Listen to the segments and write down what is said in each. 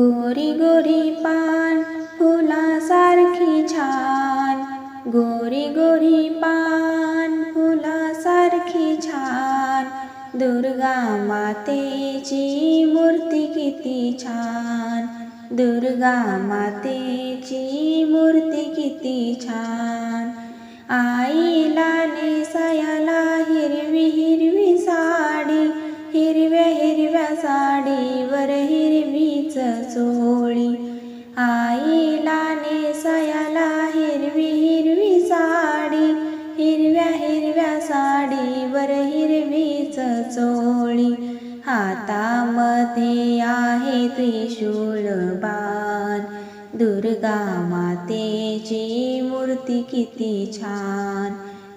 गोरी गोरी पान फुलासारखी छान. गोरी गोरी पान फुलासारखी छान. दुर्गा मातेची मूर्ती किती छान. दुर्गा मातेची मूर्ती किती छान. आईला चोळी हातामध्ये आहे त्रिशूळ बाण. दुर्गा मातेची मूर्ती किती छान.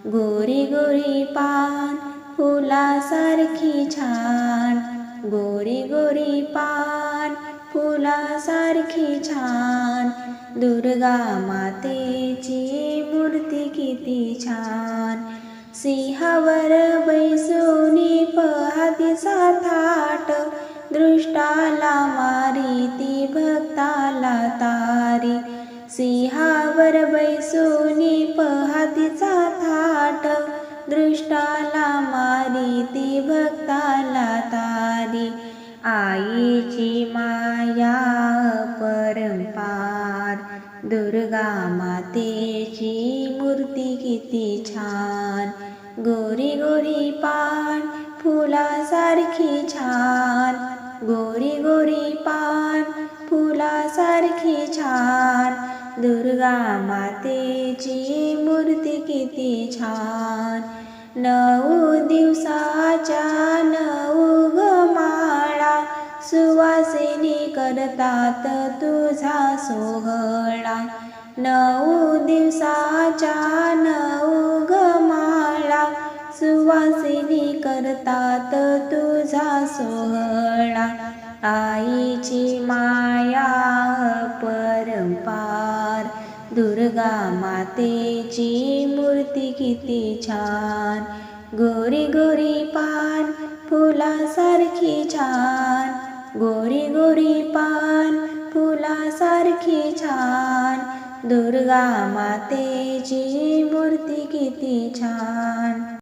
गोरी गोरी पान फुलासारखी छान. गोरी गोरी पान फुलासारखी छान. दुर्गा मातेची मूर्ती किती छान. सिंहावर बैसोनी दृष्टाला मारी ती भक्ताला तारी. सिंहावर बैसोनी पहातीचा थाट. दृष्टाला मारी ती भक्ताला तारी. आईची माया परंपार दुर्गा मातेची मूर्ती किती छान. गोरी गोरी पान फुलासारखी छान. गोरी गोरी पान फुलासारखी छान. दुर्गा मातेची मूर्ती किती छान. नऊ दिवसाच्या नऊ गमाळा सुवासिनी करतात तुझा सोहळा. नऊ दिवसाच्या नऊ सुवासिनी करतात तुझा सोहळा. आईची माया परंपार दुर्गा मातेची मूर्ती किती छान. गोरी गोरी पान फुलासारखी छान. गोरी गोरी पान फुलासारखी छान. दुर्गा मातेची मूर्ती किती छान.